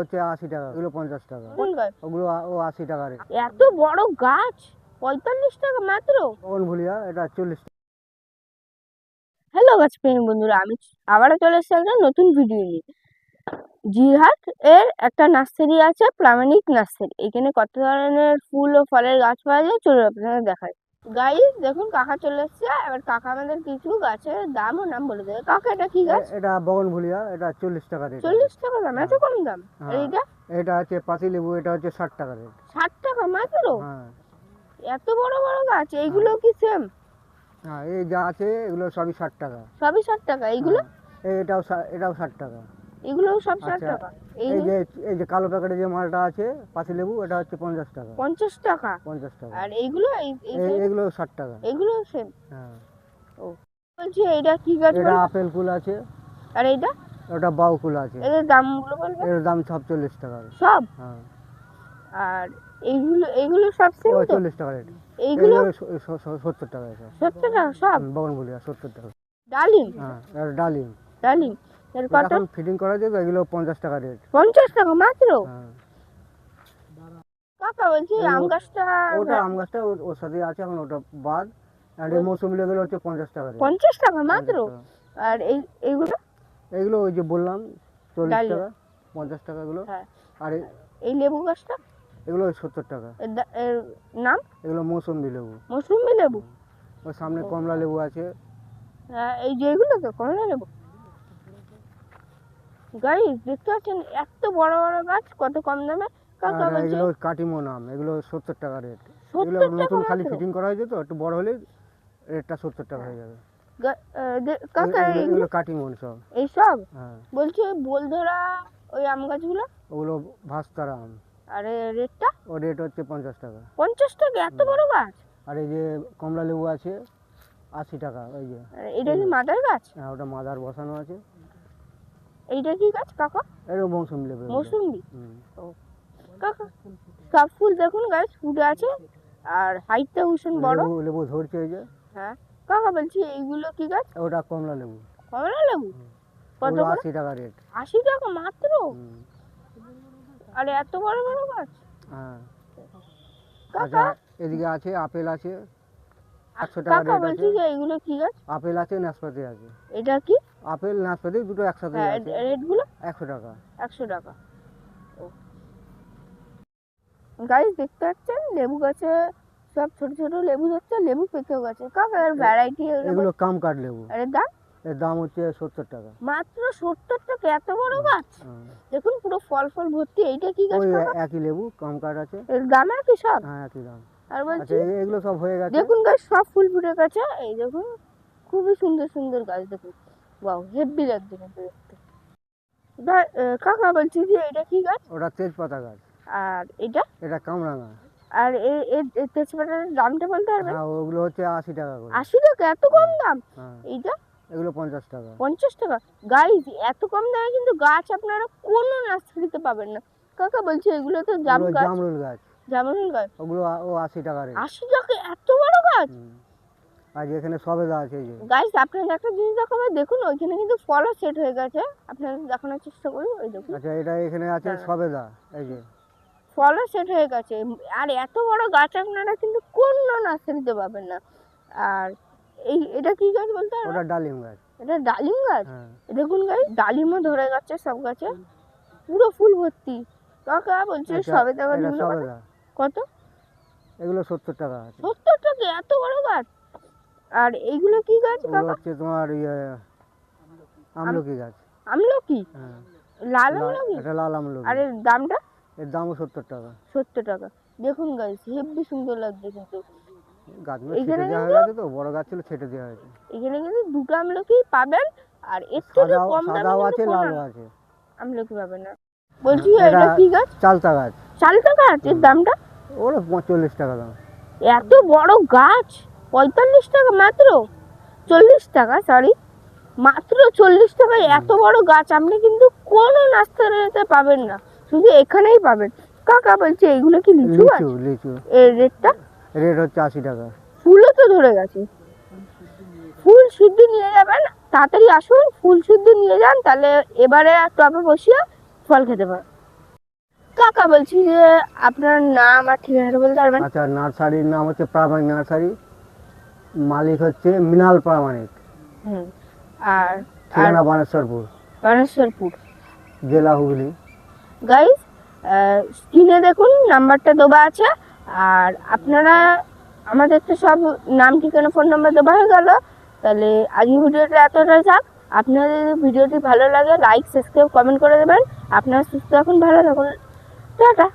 হচ্ছে আশি টাকা এগুলো পঞ্চাশ টাকা। কোন গাছ? ওগুলো ও আশি টাকা রেট। এত বড় গাছ? পঁয়তাল্লিশ টাকা মাত্র? কখন ভুলিয়া এটা চল্লিশ টাকা। হ্যালো গাছ প্রেমী বন্ধুরা আমি আবারও চলে এসেছি একটা নতুন ভিডিও নিয়ে। জিরহাট এর একটা নার্সারি আছে প্রামাণিক নার্সারি। এখানে কত ধরনের ফুল ও ফলের গাছ পাওয়া যায় চলুন আপনাদের দেখায় গাইস দেখুন কাকা চলে এসছে। এবার কাকা আমাদের কিছু গাছের দাম ও নাম বলে দেবে। কাকা এটা কি গাছ? এটা বগন ভুলিয়া এটা চল্লিশ টাকা রেট। চল্লিশ টাকা দাম এত কম দাম? হ্যাঁ। এইটা? এটা হচ্ছে পাতি লেবু এটা হচ্ছে ষাট টাকা রেট। ষাট টাকা মাত্র? হ্যাঁ। এত বড় বড় গাছ এইগুলো কি সেম হ্যাঁ এই যা আছে এগুলো সবই ষাট টাকা। সবই ষাট টাকা এইগুলো? হ্যাঁ, এটাও এটাও ষাট টাকা। এগুলো সব ষাট আচ্ছা, টাকা। এই যে এই যে কালো প্যাকেটে যে মালটা আছে পাতি লেবু এটা হচ্ছে পঞ্চাশ টাকা। পঞ্চাশ টাকা? পঞ্চাশ টাকা। আর এইগুলো এই- এই এই- এগুলো ষাট টাকা। এগুলো সেম হ্যাঁ। ও বলছি এইটা কি গাছ এটা আপেল কুল আছে। আর এইটা? ওটা বাউ কুল আছে। এদের দামগুলো বলবে? এর দাম সব চল্লিশ টাকা। সব? হ্যাঁ। আর এইগুলো এইগুলো সব সেম তো? চল্লিশ টাকা রেট এইগুলো? সত্তর টাকা এটা সত্তর টাকা সব? বগন ভুলিয়া সত্তর টাকা। ডালিম? হ্যাঁ আর ডালিম। ডালিম। এর কত? এখন ফিটিং করা যাবে এগুলো পঞ্চাশ টাকা রেট পঞ্চাশ টাকা মাত্র? হ্যাঁ। কাকা বলছি আম গাছটা ওটা আম গাছটা ওর- সাথে আছে এখন ওটা বাদ। আর এই মৌসুমি লেগুলো হচ্ছে পঞ্চাশ টাকা রেট পঞ্চাশ টাকা মাত্র? আর এই এইগুলো? এগুলো ওই যে বললাম চল্লিশ ডালিম। টাকা পঞ্চাশ টাকা এগুলো। হ্যাঁ। আর এই লেবু গাছটা? এগুলো সত্তর টাকা। এর নাম? এগুলো মৌসুমি লেবু। মৌসুমি লেবু? ওর সামনে কমলা লেবু আছে। হ্যাঁ এই যে এগুলো তো কমলা লেবু। গাইস দেখতে পাচ্ছেন এত বড় বড় গাছ কত কম দামে? কাকা আর বলছে এগুলো কাটিমো নাম এগুলো সত্তর টাকা রেট। এগুলো নতুন খালি ফিটিং করা হয়েছে তো একটু বড় হলে রেটটা সত্তর টাকা হয়ে যাবে। কাকা এগুলো- কাটিমন সব। এইসব হ্যাঁ। বলছি ওই বোল ধরা ওই আম গাছগুলো? ওগুলো ভাস্তার আম। আর রেটটা? ও রেট হচ্ছে পঞ্চাশ টাকা। পঞ্চাশ টাকা? এত বড় গাছ? আর এই যে কমলা লেবু আছে আশি টাকা ওই যে। এটা কি মাদার গাছ? হ্যাঁ ওটা মাদার বসানো আছে। এইটা কি গাছ কাকা? এরকম মৌসুমি লেবু। হুম। কাকা সব ফুল দেখুন গাছ ফুটে আছে আর হাইটটা ভীষণ বড়। লেবু লেবু ধরছে এই যে। হ্যাঁ কাকা বলছি এইগুলো কি গাছ? ওটা কমলা লেবু। কমলা লেবু? কত আশি টাকা রেট। আশি টাকা মাত্র? আরে এত বড় বড় গাছ? হ্যাঁ। কাকা? আচ্ছা এদিকে আছে আপেল আছে একশো টাকা কাকা রেট বলছি আছে। যে এইগুলো কি গাছ? আপেল আছে নাশপাতি আছে। এটা কি? আপেল নাশপাতি দুটো একসাথে হ্যাঁ আছে। রেটগুলো একশো টাকা। একশো টাকা। গাছ দেখতে পাচ্ছেন? লেবু গাছে সব ছোট ছোট লেবু ধরছে লেবু পেকেও গেছে। কাকা এর ভ্যারাইটি এগুলো কাম কাঠ লেবু। আরে দাম? এর দাম হচ্ছে সত্তর টাকা। মাত্র সত্তর টাকা এত বড় গাছ। দেখুন পুরো ফল ফল ভর্তি এইটা কি গাছ একই লেবু কাম কাঠ আছে। এর দাম কি সব? হ্যাঁ একই দাম। আর বলছি আচ্ছা এগুলো সব হয়ে গেছে? দেখুন গাছ সব ফুল ফুটে গেছে। এই দেখুন খুবই সুন্দর সুন্দর গাছ দেখুন। ওয়াও হেভি লাগছে কিন্তু দেখতে ভাই, আহ, কাকা বলছি যে এটা কি গাছ ওটা তেজপাতা গাছ আর এটা এটা কামরাঙা আর এই তেজপাতার দামটা বলতে পারবেন হ্যাঁ ওগুলো হচ্ছে আশি টাকা করে আশি টাকা এত কম দাম এইটা এগুলো পঞ্চাশ টাকা পঞ্চাশ টাকা গাইজ এত কম দামে কিন্তু গাছ আপনারা কোনো নার্সারিতে পাবেন না কাকা বলছি এগুলো তো জাম গাছ জামরুল গাছ জামরুল গাছ ওগুলো ও আশি টাকা আশি টাকা এত বড় গাছ। আর এখানে সবেদা আছে যে। গাইস আপনাদের একটা জিনিস দেখাবো দেখুন ওইখানে কিন্তু ফলও সেট হয়ে গেছে। আপনাদের দেখানোর চেষ্টা করুন ওই দেখুন। আচ্ছা এটা এখানে আছে দাঁড়ান। সবেদা এই যে। ফলও সেট হয়ে গেছে। আর এত বড় গাছ আপনারা কিন্তু কোনো নার্সারিতে পাবেন না। আর এই এটা কি গাছ বলতে ওটা ডালিম গাছ। এটা ডালিম গাছ? হ্যাঁ। দেখুন গাছ ডালিমও ধরে গেছে সব গাছে। পুরো ফুল ভর্তি। কাকা বলছে আচ্ছা, সবে কত? এগুলো সত্তর টাকা সত্তর টাকা? এত বড় গাছ? আর এইগুলো কি গাছ কাকা হচ্ছে তোমার ইয়ে আমলকি গাছ। আমলকি? হ্যাঁ। লাল আমলকি? এটা লাল আমলকি। আর এর দামটা? এর দামও সত্তর টাকা। সত্তর টাকা। দেখুন গাছ হেব্বি সুন্দর লাগছে কিন্তু। গাছগুলো ছেটে দেওয়া হয়ে তো বড় গাছ ছিল ছেটে দেওয়া হয়েছে। এখানে কিন্তু দুটো আমলকি পাবেন আর এর থেকে কম দামে আছে লালও আছে। আমলকি পাবেন না। বলছি এটা- এটা কি গাছ? চালতা গাছ। চালতা গাছ? এর দামটা? ওরা টাকা দাম। এত বড় গাছ! পঁয়তাল্লিশ টাকা মাত্র চল্লিশ টাকা সরি মাত্র চল্লিশ টাকায় এত বড় গাছ আপনি কিন্তু কোনো নাস্তাতে পাবেন না। শুধু এখানেই পাবেন। কাকা বলছে এইগুলো কি লিচু গাছ? লিচু। লিচু এর রেটটা? রেট হচ্ছে আশি টাকা। ফুলও তো ধরে গেছে। ফুল শুদ্ধ নিয়ে যাবেন তাড়াতাড়ি আসুন ফুল শুদ্ধ নিয়ে যান তাহলে এবারে টপে বসিয়ে ফল খেতে পারেন কাকা বলছি যে আপনার নাম আর ঠিকানাটা বলতে পারবেন? আচ্ছা নার্সারির নাম হচ্ছে প্রামাণিক নার্সারি। মালিক হচ্ছে মৃণাল প্রামাণিক। হুম আর ঠিকানা বানেশ্বরপুর। বানেশ্বরপুর। জেলা হুগলি। গাইজ স্ক্রিনে দেখুন নাম্বারটা দেওয়া আছে। আর আপনারা আমাদের তো সব নাম ঠিকানা ফোন নাম্বার দেওয়া হয়ে গেল। তাহলে আজকে ভিডিওটা এতটাই থাক। আপনাদের ভিডিওটি ভালো লাগে লাইক সাবস্ক্রাইব কমেন্ট করে দেবেন। আপনারা সুস্থ থাকুন ভালো থাকুন। টাটা।